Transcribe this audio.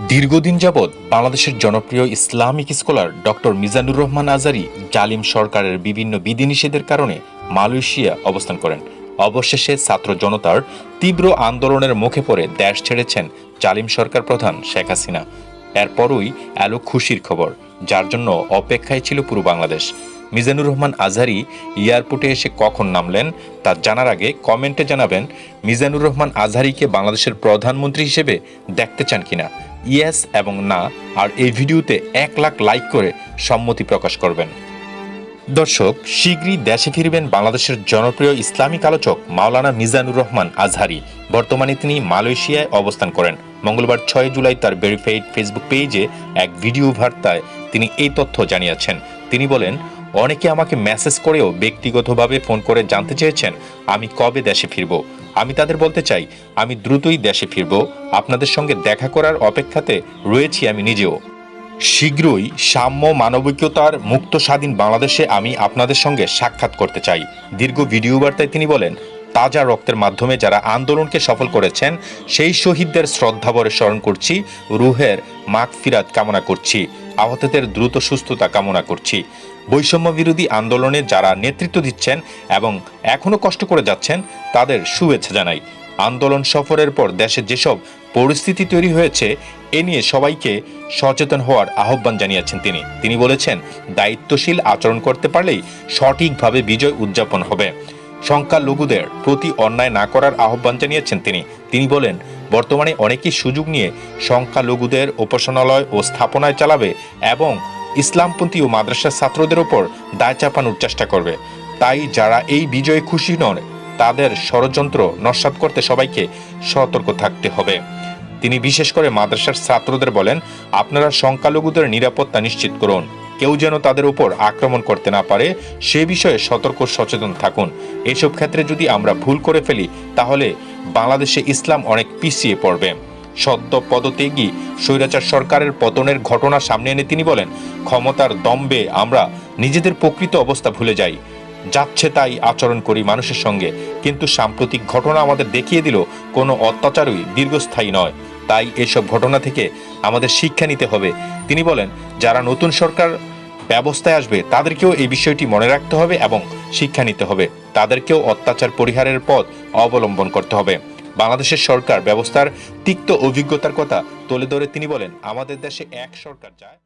দীর্ঘদিন যাবৎ বাংলাদেশের জনপ্রিয় Islamic scholar doctor Mizanur Rahman Azhari জালিম সরকারের বিভিন্ন বিধিনিষেধের কারণে মালয়েশিয়া অবস্থান করেন। অবশেষে ছাত্র জনতার তীব্র আন্দোলনের মুখে পড়ে দেশ ছেড়েছেন জালিম সরকার প্রধান শেখ হাসিনা। এরপরই এলো খুশির খবর, যার জন্য অপেক্ষায় ছিল পুরো বাংলাদেশ। মিজানুর রহমান আজহারি এয়ারপোর্টে এসে কখন নামলেন তা জানার আগে কমেন্টে জানাবেন, মিজানুর রহমান আজহারিকে বাংলাদেশের প্রধানমন্ত্রী হিসেবে দেখতে চান কিনা? ইয়েস এবং না, আর এই ভিডিওতে এক লাখ লাইক করে সম্মতি প্রকাশ করবেন। দর্শক শীঘ্রই দেশে ফিরবেন বাংলাদেশের জনপ্রিয় ইসলামিক আলোচক মাওলানা মিজানুর রহমান আজহারি। বর্তমানে তিনি মালয়েশিয়ায় অবস্থান করেন। মঙ্গলবার ছয় জুলাই তার ভেরিফাইড ফেসবুক পেজে এক ভিডিও বার্তায় তিনি এই তথ্য জানিয়েছেন। তিনি বলেন অনেকে আমাকে মেসেজ করেও ব্যক্তিগতভাবে ফোন করে জানতে চেয়েছেন, আমি কবে দেশে ফিরব? আমি তাদের বলতে চাই, আমি দ্রুতই দেশে ফিরব। আপনাদের সঙ্গে দেখা করার অপেক্ষাতে রয়েছি আমি নিজেও। শীঘ্রই সাম্য মানবিকতার মুক্ত স্বাধীন বাংলাদেশে আমি আপনাদের সঙ্গে সাক্ষাৎ করতে চাই। দীর্ঘ ভিডিও বার্তায় তিনি বলেন, তাজা রক্তের মাধ্যমে যারা আন্দোলনকে সফল করেছেন, সেই শহীদদের শ্রদ্ধাভরে স্মরণ করছি, রুহের মাগফিরাত কামনা করছি। আহতদের দ্রুত সুস্থতা কামনা করছি। বৈষম্য বিরোধী আন্দোলনে যারা নেতৃত্ব দিচ্ছেন এবং এখনও কষ্ট করে যাচ্ছেন, তাদের শুভেচ্ছা জানাই। আন্দোলন সফরের পর দেশে যেসব পরিস্থিতি তৈরি হয়েছে, এ নিয়ে সবাইকে সচেতন হওয়ার আহ্বান জানিয়েছেন তিনি। তিনি বলেছেন, দায়িত্বশীল আচরণ করতে পারলেই সঠিকভাবে বিজয় উদযাপন হবে। সংখ্যালঘুদের প্রতি অন্যায় না করার আহ্বান জানিয়েছেন তিনি। তিনি বলেন বর্তমানে অনেকেই সুযোগ নিয়ে সংখ্যালঘুদের উপাসনালয় ও স্থাপনায় চালাবে এবং ইসলামপন্থী ও মাদ্রাসার ছাত্রদের ওপর দায় চাপানোর চেষ্টা করবে। তাই যারা এই বিজয়ে খুশি নন, তাদের ষড়যন্ত্র নস্বাত করতে সবাইকে সতর্ক থাকতে হবে। তিনি বিশেষ করে মাদ্রাসার ছাত্রদের বলেন, আপনারা সংখ্যালঘুদের নিরাপত্তা নিশ্চিত করুন। কেউ যেন তাদের উপর আক্রমণ করতে না পারে, সে বিষয়ে সতর্ক সচেতন থাকুন। এসব ক্ষেত্রে যদি আমরা ভুল করে ফেলি, তাহলে বাংলাদেশে ইসলাম অনেক পিছিয়ে পড়বে। সদ্য পদত্যাগী স্বৈরাচার সরকারের পতনের ঘটনা সামনে এনে তিনি বলেন, ক্ষমতার দম্বে আমরা নিজেদের প্রকৃত অবস্থা ভুলে যাই। যাচ্ছে তাই আচরণ করি মানুষের সঙ্গে, কিন্তু সাম্প্রতিক ঘটনা আমাদের দেখিয়ে দিল, কোনো অত্যাচারই দীর্ঘস্থায়ী নয়। তাই এসব ঘটনা থেকে আমাদের শিক্ষা নিতে হবে। তিনি বলেন, যারা নতুন সরকার ব্যবস্থায় আসবে, তাদেরকেও এই বিষয়টি মনে রাখতে হবে এবং শিক্ষা নিতে হবে। তাদেরকেও অত্যাচার পরিহারের পথ অবলম্বন করতে হবে। বাংলাদেশের সরকার ব্যবস্থার তিক্ত অভিজ্ঞতার কথা তুলে ধরে তিনি বলেন, আমাদের দেশে এক সরকার চায়